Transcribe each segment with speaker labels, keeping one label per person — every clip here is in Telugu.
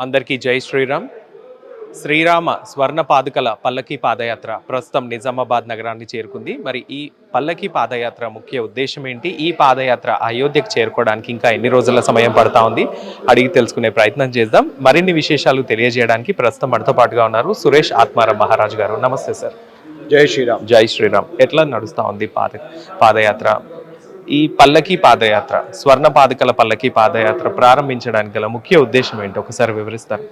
Speaker 1: అందరికీ జై శ్రీరామ్. శ్రీరామ స్వర్ణ పాదుకల పల్లకి పాదయాత్ర ప్రస్తుతం నిజామాబాద్ నగరాన్ని చేరుకుంది. మరి ఈ పల్లకి పాదయాత్ర ముఖ్య ఉద్దేశం ఏంటి? ఈ పాదయాత్ర అయోధ్యకు చేరుకోవడానికి ఇంకా ఎన్ని రోజుల సమయం పడతా ఉంది? అడిగి తెలుసుకునే ప్రయత్నం చేద్దాం. మరిన్ని విశేషాలు తెలియజేయడానికి ప్రస్తుతం మనతో పాటుగా ఉన్నారు సురేష్ ఆత్మారాం మహారాజ్ గారు. నమస్తే సార్.
Speaker 2: జై శ్రీరామ్.
Speaker 1: జై శ్రీరామ్. ఎట్లా నడుస్తా ఉంది పాద పాదయాత్ర? ఈ పల్లకి పాదయాత్ర స్వర్ణ పాదకల పల్లకి పాదయాత్ర ప్రారంభించడానికి గల ముఖ్య ఉద్దేశం ఏంటి? ఒకసారి వివరిస్తారు?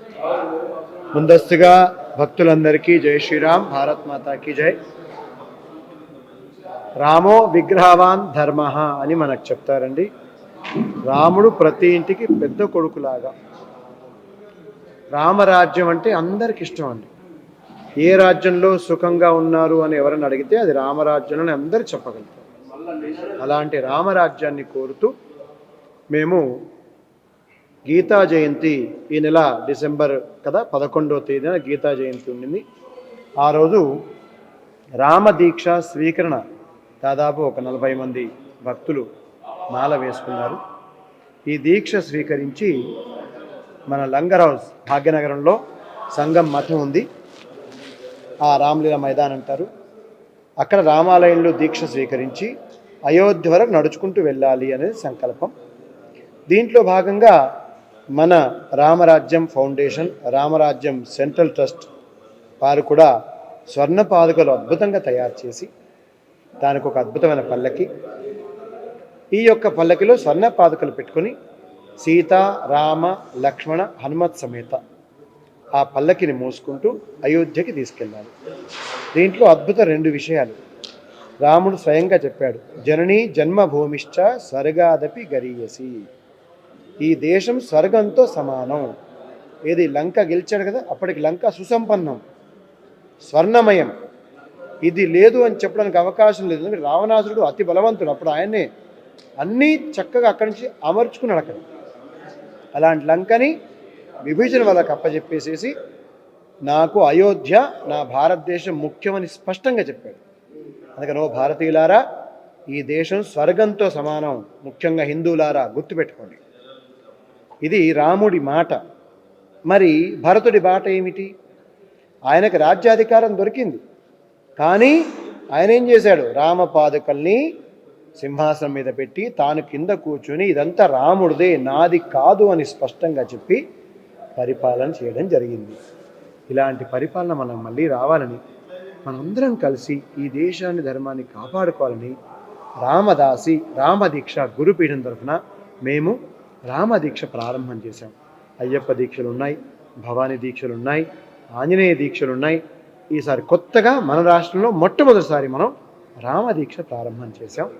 Speaker 2: ముందస్తుగా భక్తులందరికీ జై శ్రీరామ్ భారత్ మాతాకి జై. రామో విగ్రహవాన్ ధర్మ అని మనకు చెప్తారండి. రాముడు ప్రతి ఇంటికి పెద్ద కొడుకులాగా. రామరాజ్యం అంటే అందరికి ఇష్టం అండి. ఏ రాజ్యంలో సుఖంగా ఉన్నారు అని ఎవరైనా అడిగితే అది రామరాజ్యం అని అందరు చెప్పగలుగుతారు. అలాంటి రామరాజ్యాన్ని కోరుతూ మేము గీతా జయంతి ఈ నెల డిసెంబర్ కదా పదకొండవ తేదీన గీతా జయంతి ఉండింది. ఆ రోజు రామ దీక్ష స్వీకరణ దాదాపు ఒక నలభై మంది భక్తులు మాల వేసుకున్నారు. ఈ దీక్ష స్వీకరించి మన లంగర్ హౌస్ భాగ్యనగరంలో సంఘం మఠం ఉంది. ఆ రామ్లీల మైదాన్ అంటారు అక్కడ రామాలయంలో దీక్ష స్వీకరించి అయోధ్య వరకు నడుచుకుంటూ వెళ్ళాలి అనేది సంకల్పం. దీంట్లో భాగంగా మన రామరాజ్యం ఫౌండేషన్ రామరాజ్యం సెంట్రల్ ట్రస్ట్ వారు కూడా స్వర్ణ పాదుకలు అద్భుతంగా తయారు చేసి దానికి ఒక అద్భుతమైన పల్లకి ఈ యొక్క పల్లకిలో స్వర్ణ పాదుకలు పెట్టుకొని సీత రామ లక్ష్మణ హనుమత్ సమేత ఆ పల్లకిని మోసుకుంటూ అయోధ్యకి తీసుకెళ్ళాలి. దీంట్లో అద్భుత రెండు విషయాలు. రాముడు స్వయంగా చెప్పాడు జననీ జన్మభూమిశ్చ స్వర్గాదపి గరీయసి. ఈ దేశం స్వర్గంతో సమానం. ఏది లంక గెలిచాడు కదా అప్పటికి లంక సుసంపన్నం స్వర్ణమయం. ఇది లేదు అని చెప్పడానికి అవకాశం లేదు. ఎందుకంటే రావణాసురుడు అతి బలవంతుడు. అప్పుడు ఆయన్నే అన్నీ చక్కగా అక్కడి నుంచి అమర్చుకున్నాడు అక్కడ. అలాంటి లంకని విభజన వాళ్ళకి అప్పచెప్పేసేసి నాకు అయోధ్య నా భారతదేశం ముఖ్యమని స్పష్టంగా చెప్పాడు. అందుకని ఓ భారతీయులారా ఈ దేశం స్వర్గంతో సమానం ముఖ్యంగా హిందువులారా గుర్తుపెట్టుకోండి. ఇది రాముడి మాట. మరి భరతుడి బాట ఏమిటి? ఆయనకు రాజ్యాధికారం దొరికింది. కానీ ఆయన ఏం చేశాడు? రామపాదుకల్ని సింహాసనం మీద పెట్టి తాను కింద కూర్చొని ఇదంతా రాముడిదే నాది కాదు అని స్పష్టంగా చెప్పి పరిపాలన చేయడం జరిగింది. ఇలాంటి పరిపాలన మనం మళ్ళీ రావాలని మనందరం కలిసి ఈ దేశాన్ని ధర్మాన్ని కాపాడుకోవాలని రామదాసి రామదీక్ష గురుపీఠం తరఫున మేము రామదీక్ష ప్రారంభం చేశాం. అయ్యప్ప దీక్షలు ఉన్నాయి భవానీ దీక్షలు ఉన్నాయి ఆంజనేయ దీక్షలు ఉన్నాయి ఈసారి కొత్తగా మన రాష్ట్రంలో మొట్టమొదటిసారి మనం రామదీక్ష ప్రారంభం చేశాం.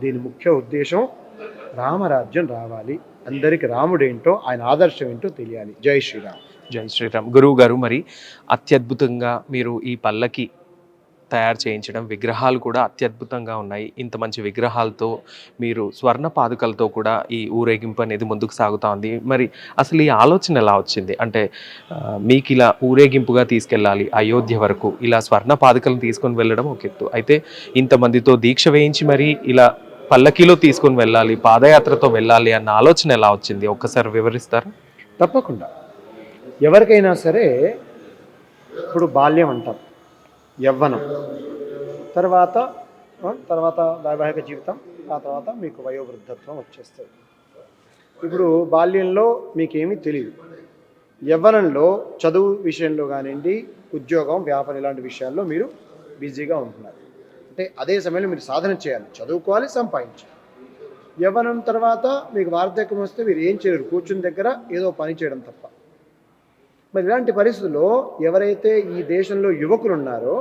Speaker 2: దీని ముఖ్య ఉద్దేశం రామరాజ్యం రావాలి. అందరికి రాముడేంటో ఆయన ఆదర్శం ఏంటో తెలియాలి. జై శ్రీరామ్.
Speaker 1: జై శ్రీరామ్. గురువు గారు మరి అత్యద్భుతంగా మీరు ఈ పల్లకి తయారు చేయించడం విగ్రహాలు కూడా అత్యద్భుతంగా ఉన్నాయి. ఇంత మంచి విగ్రహాలతో మీరు స్వర్ణ పాదుకలతో కూడా ఈ ఊరేగింపు అనేది ముందుకు సాగుతూ ఉంది. మరి అసలు ఈ ఆలోచన ఎలా వచ్చింది? అంటే మీకు ఇలా ఊరేగింపుగా తీసుకెళ్ళాలి అయోధ్య వరకు ఇలా స్వర్ణ పాదుకలను తీసుకొని వెళ్ళడం ఒక ఎత్తు. అయితే ఇంతమందితో దీక్ష వేయించి మరి ఇలా పల్లకీలో తీసుకొని వెళ్ళాలి పాదయాత్రతో వెళ్ళాలి అన్న ఆలోచన ఎలా వచ్చింది? ఒక్కసారి వివరిస్తారు?
Speaker 2: తప్పకుండా. ఎవరికైనా సరే ఇప్పుడు బాల్యం అంటాం. యవ్వనం. తర్వాత తర్వాత వైవాహిక జీవితం ఆ తర్వాత మీకు వయోవృద్ధత్వం వచ్చేస్తుంది. ఇప్పుడు బాల్యంలో మీకేమీ తెలియదు యవ్వనంలో చదువు విషయంలో కానివ్వండి ఉద్యోగం వ్యాపారం ఇలాంటి విషయాల్లో మీరు బిజీగా ఉంటున్నారు. అంటే అదే సమయంలో మీరు సాధన చేయాలి చదువుకోవాలి సంపాదించాలి. యవ్వనం తర్వాత మీకు వార్ధక్యం వస్తే మీరు ఏం చేయరు కూర్చుని దగ్గర ఏదో పని చేయడం తప్ప. మరి ఇలాంటి పరిస్థితుల్లో ఎవరైతే ఈ దేశంలో యువకులు ఉన్నారో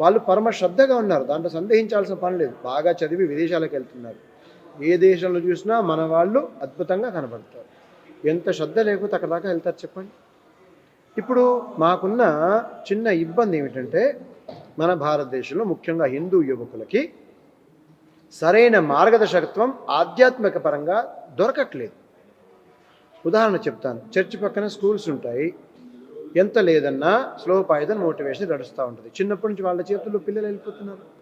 Speaker 2: వాళ్ళు పరమ శ్రద్ధగా ఉన్నారు. దాంట్లో సందేహించాల్సిన పని లేదు. బాగా చదివి విదేశాలకు వెళ్తున్నారు. ఏ దేశంలో చూసినా మన వాళ్ళు అద్భుతంగా కనబడతారు. ఎంత శ్రద్ధ లేకపోతే అక్కడ దాకా వెళ్తారు చెప్పండి. ఇప్పుడు మాకున్న చిన్న ఇబ్బంది ఏమిటంటే మన భారతదేశంలో ముఖ్యంగా హిందూ యువకులకి సరైన మార్గదర్శకత్వం ఆధ్యాత్మిక పరంగా దొరకట్లేదు. ఉదాహరణ చెప్తాను. చర్చి పక్కన స్కూల్స్ ఉంటాయి. ఎంత లేదన్నా స్లో పాయిదన్ మోటివేషన్ నడుస్తూ ఉంటుంది. చిన్నప్పటి నుంచి వాళ్ళ చేతుల్లో పిల్లలు వెళ్ళిపోతున్నారు.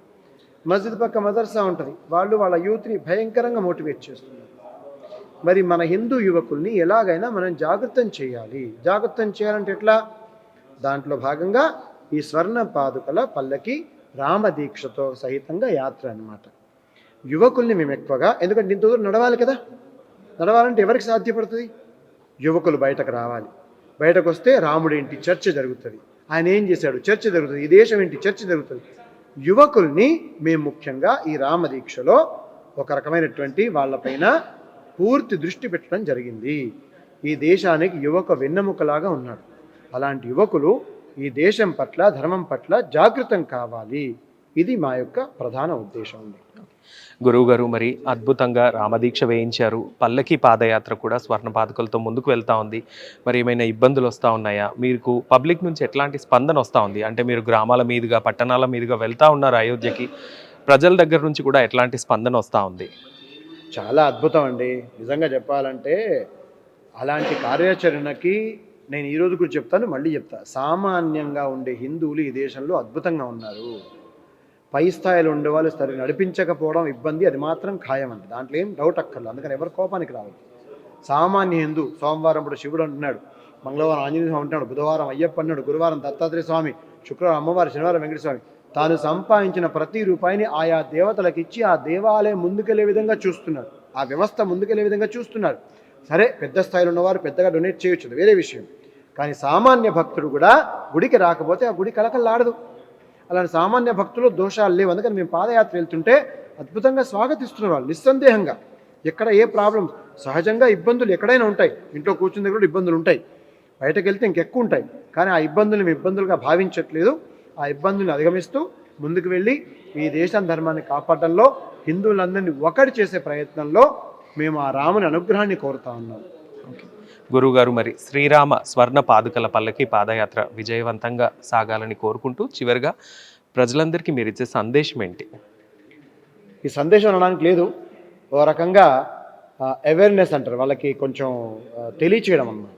Speaker 2: మస్జిద్ పక్క మదర్సా ఉంటుంది. వాళ్ళు వాళ్ళ యూత్ని భయంకరంగా మోటివేట్ చేస్తున్నారు. మరి మన హిందూ యువకుల్ని ఎలాగైనా మనం జాగృతం చేయాలి. జాగృతం చేయాలంటే ఎట్లా? దాంట్లో భాగంగా ఈ స్వర్ణ పాదుకల పల్లకి రామదీక్షతో సహితంగా యాత్ర అన్నమాట. యువకుల్ని మేము ఎక్కువగా ఎందుకంటే ఇంత దూరం నడవాలి కదా? నడవాలంటే ఎవరికి సాధ్యపడుతుంది? యువకులు బయటకు రావాలి. బయటకు వస్తే రాముడేంటి? చర్చ జరుగుతుంది. ఆయన ఏం చేశాడు? చర్చ జరుగుతుంది. ఈ దేశం ఏంటి? చర్చ జరుగుతుంది. యువకుల్ని మేము ముఖ్యంగా ఈ రామదీక్షలో ఒక రకమైనటువంటి వాళ్ళపైన పూర్తి దృష్టి పెట్టడం జరిగింది. ఈ దేశానికి యువక వెన్నెముకలాగా ఉన్నాడు. అలాంటి యువకులు ఈ దేశం పట్ల ధర్మం పట్ల జాగృతం కావాలి. ఇది మా యొక్క ప్రధాన ఉద్దేశం
Speaker 1: గురువుగారు మరి అద్భుతంగా రామదీక్ష వేయించారు. పల్లకి పాదయాత్ర కూడా స్వర్ణ పాదకులతో ముందుకు వెళ్తా ఉంది. మరి ఏమైనా ఇబ్బందులు వస్తూ ఉన్నాయా? మీకు పబ్లిక్ నుంచి ఎట్లాంటి స్పందన వస్తూ ఉంది? అంటే మీరు గ్రామాల మీదుగా పట్టణాల మీదుగా వెళ్తా ఉన్నారు అయోధ్యకి. ప్రజల దగ్గర నుంచి కూడా ఎట్లాంటి స్పందన వస్తూ ఉంది?
Speaker 2: చాలా అద్భుతం అండి. నిజంగా చెప్పాలంటే అలాంటి కార్యాచరణకి నేను ఈరోజు గురించి కూడా చెప్తాను మళ్ళీ చెప్తా. సామాన్యంగా ఉండే హిందువులు ఈ దేశంలో అద్భుతంగా ఉన్నారు. పై స్థాయిలో ఉండేవాళ్ళు సరి సరే నడిపించకపోవడం ఇబ్బంది అది మాత్రం ఖాయం అండి దాంట్లో ఏం డౌట్ అక్కర్లేదు. అందుకని ఎవరి కోపానికి రావద్దు. సామాన్య హిందూ సోమవారం ఇప్పుడు శివుడు అంటున్నాడు. మంగళవారం ఆంజనేయ స్వామి అంటున్నాడు. బుధవారం అయ్యప్ప అన్నాడు. గురువారం దత్తాత్రేయ స్వామి శుక్రవారం అమ్మవారు శనివారం వెంకటస్వామి తాను సంపాదించిన ప్రతి రూపాయిని ఆయా దేవతలకు ఇచ్చి ఆ దేవాలయం ముందుకెళ్ళే విధంగా చూస్తున్నారు ఆ వ్యవస్థ ముందుకెళ్ళే విధంగా చూస్తున్నారు సరే పెద్ద స్థాయిలో ఉన్నవారు పెద్దగా డొనేట్ చేయొచ్చు. వేరే విషయం. కానీ సామాన్య భక్తుడు కూడా గుడికి రాకపోతే ఆ గుడి కలకల్లాడదు అలాంటి సామాన్య భక్తులు దోషాలు లేవు. అందుకని మేము పాదయాత్ర వెళ్తుంటే అద్భుతంగా స్వాగతిస్తున్నారు వాళ్ళు నిస్సందేహంగా. ఎక్కడ ఏ ప్రాబ్లం సహజంగా ఇబ్బందులు ఎక్కడైనా ఉంటాయి. ఇంట్లో కూర్చున్న దగ్గర కూడా ఇబ్బందులు ఉంటాయి. బయటకు వెళ్తే ఇంకెక్కువ ఉంటాయి. కానీ ఆ ఇబ్బందులు మేము ఇబ్బందులుగా భావించట్లేదు. ఆ ఇబ్బందులను అధిగమిస్తూ ముందుకు వెళ్ళి ఈ దేశం ధర్మాన్ని కాపాడడంలో హిందువులందరినీ ఒకటి చేసే ప్రయత్నంలో మేము ఆ రాముని అనుగ్రహాన్ని కోరుతా ఉన్నాం.
Speaker 1: గురువుగారు మరి శ్రీరామ స్వర్ణ పాదుకల పల్లకి పాదయాత్ర విజయవంతంగా సాగాలని కోరుకుంటూ చివరిగా ప్రజలందరికీ మీరు ఇచ్చే సందేశం ఏంటి?
Speaker 2: ఈ సందేశం అనడానికి లేదు. ఓ రకంగా అవేర్నెస్ అంటారు. వాళ్ళకి కొంచెం తెలియచేయడం అన్నమాట.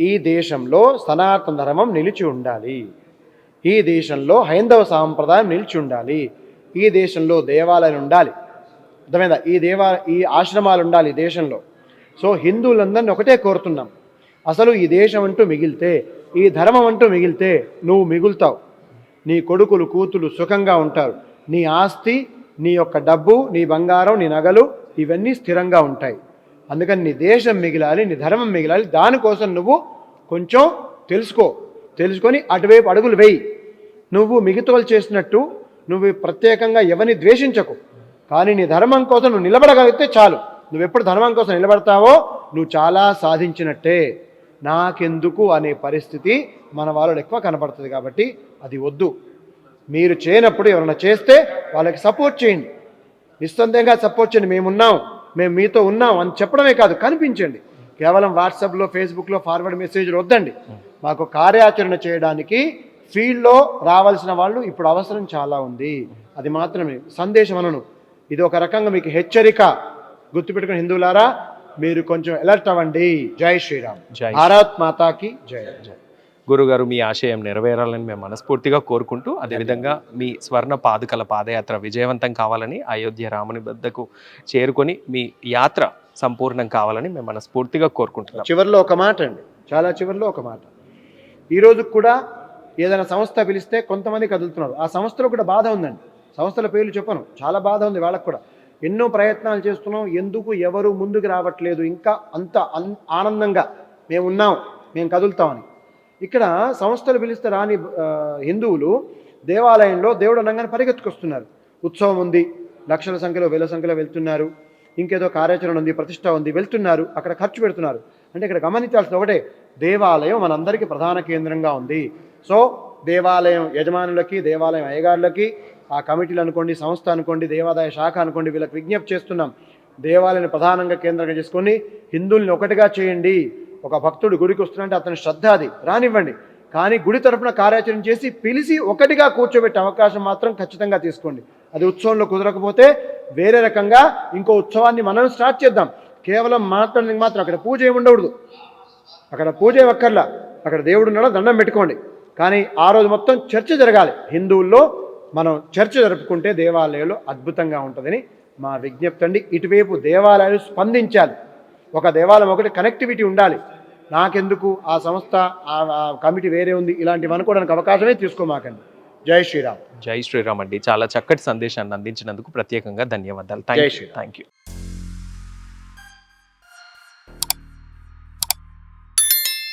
Speaker 2: ఈ దేశంలో సనాతన ధర్మం నిలిచి ఉండాలి. ఈ దేశంలో హైందవ సాంప్రదాయం నిలిచి ఉండాలి. ఈ దేశంలో దేవాలయాలు ఉండాలి. అర్థమైందా? ఈ దేవా ఈ ఆశ్రమాలు ఉండాలి దేశంలో. సో హిందువులందరినీ ఒకటే కోరుతున్నాం. అసలు ఈ దేశం అంటూ మిగిలితే ఈ ధర్మం అంటూ మిగిలితే నువ్వు మిగులుతావు. నీ కొడుకులు కూతులు సుఖంగా ఉంటారు. నీ ఆస్తి నీ యొక్క డబ్బు నీ బంగారం నీ నగలు ఇవన్నీ స్థిరంగా ఉంటాయి. అందుకని నీ దేశం మిగిలాలి నీ ధర్మం మిగిలాలి. దానికోసం నువ్వు కొంచెం తెలుసుకో. తెలుసుకొని అటువైపు అడుగులు వేయి. నువ్వు మిగతాలు చేసినట్టు నువ్వు ప్రత్యేకంగా ఎవరిని ద్వేషించకు. కానీ నీ ధర్మం కోసం నువ్వు నిలబడగలిగితే చాలు. నువ్వు ఎప్పుడు ధర్మం కోసం నిలబడతావో నువ్వు చాలా సాధించినట్టే. నాకెందుకు అనే పరిస్థితి మన వాళ్ళు ఎక్కువ కనపడుతుంది కాబట్టి అది వద్దు. మీరు చేయనప్పుడు ఎవరైనా చేస్తే వాళ్ళకి సపోర్ట్ చేయండి. నిస్సందేహంగా సపోర్ట్ చేయండి. మేమున్నాం. మేము మీతో ఉన్నాం అని చెప్పడమే కాదు కనిపించండి. కేవలం వాట్సాప్లో ఫేస్బుక్లో ఫార్వర్డ్ మెసేజ్లు వద్దండి. మాకు కార్యాచరణ చేయడానికి ఫీల్డ్లో రావాల్సిన వాళ్ళు ఇప్పుడు అవసరం చాలా ఉంది. అది మాత్రమే. సందేశం అనను. ఇది ఒక రకంగా మీకు హెచ్చరిక. గుర్తుపెట్టుకుని హిందువులారా మీరు కొంచెం అలర్ట్ అవ్వండి. జై శ్రీరామ్.
Speaker 1: జై
Speaker 2: భారత్ మాతాకి జై.
Speaker 1: గురుగారు మీ ఆశయం నెరవేరాలని మేము మనస్ఫూర్తిగా కోరుకుంటూ అదేవిధంగా మీ స్వర్ణ పాదుకల పాదయాత్ర విజయవంతం కావాలని అయోధ్య రాముని వద్దకు చేరుకొని మీ యాత్ర సంపూర్ణం కావాలని మేము మనస్ఫూర్తిగా కోరుకుంటున్నాం.
Speaker 2: చివరిలో ఒక మాట అండి. చాలా చివరిలో ఒక మాట. ఈరోజు కూడా ఏదైనా సంస్థ పిలిస్తే కొంతమంది కదులుతున్నారు. ఆ సంస్థలో కూడా బాధ ఉందండి. సంస్థల పేర్లు చెప్పను. చాలా బాధ ఉంది వాళ్ళకు కూడా. ఎన్నో ప్రయత్నాలు చేస్తున్నాం. ఎందుకు ఎవరు ముందుకు రావట్లేదు? ఇంకా అంత అన్- ఆనందంగా మేము ఉన్నాం. మేము కదులుతామని ఇక్కడ సంస్థలు పిలిస్తే రాని హిందువులు దేవాలయంలో దేవుడు అనగానే పరిగెత్తుకొస్తున్నారు. ఉత్సవం ఉంది. లక్షల సంఖ్యలో వేల సంఖ్యలో వెళ్తున్నారు. ఇంకేదో కార్యాచరణ ఉంది ప్రతిష్ట ఉంది వెళ్తున్నారు. అక్కడ ఖర్చు పెడుతున్నారు. అంటే ఇక్కడ గమనించాల్సిన ఒకటే. దేవాలయం మనందరికీ ప్రధాన కేంద్రంగా ఉంది. సో దేవాలయం యజమానులకి దేవాలయం అయ్యగారులకి ఆ కమిటీలు అనుకోండి సంస్థ అనుకోండి దేవాదాయ శాఖ అనుకోండి వీళ్ళకి విజ్ఞప్తి చేస్తున్నాం. దేవాలయాన్ని ప్రధానంగా కేంద్రంగా చేసుకొని హిందువుల్ని ఒకటిగా చేయండి. ఒక భక్తుడు గుడికి వస్తున్నాడంటే అతని శ్రద్ధ అది. రానివ్వండి. కానీ గుడి తరఫున కార్యాచరణ చేసి పిలిచి ఒకటిగా కూర్చోబెట్టే అవకాశం మాత్రం ఖచ్చితంగా తీసుకోండి. అది ఉత్సవంలో కుదరకపోతే వేరే రకంగా ఇంకో ఉత్సవాన్ని మనం స్టార్ట్ చేద్దాం. కేవలం మాట్లాడడానికి మాత్రం అక్కడ పూజ ఉండకూడదు. అక్కడ పూజ ఒక్కర్లా అక్కడ దేవుడు ఉన్నాడో దండం పెట్టుకోండి. కానీ ఆ రోజు మొత్తం చర్చ జరగాలి. హిందువుల్లో మనం చర్చ జరుపుకుంటే దేవాలయాలు అద్భుతంగా ఉంటుందని మా విజ్ఞప్తి అండి. ఇటువైపు దేవాలయాలు స్పందించాలి. ఒక దేవాలయం ఒకటి కనెక్టివిటీ ఉండాలి. నాకెందుకు ఆ సంస్థ ఆ కమిటీ వేరే ఉంది ఇలాంటివి అనుకోవడానికి అవకాశమే తీసుకోమాకండి. జై శ్రీరామ్.
Speaker 1: జై శ్రీరామ్ అండి. చాలా చక్కటి సందేశాన్ని అందించినందుకు ప్రత్యేకంగా ధన్యవాదాలు. Thank you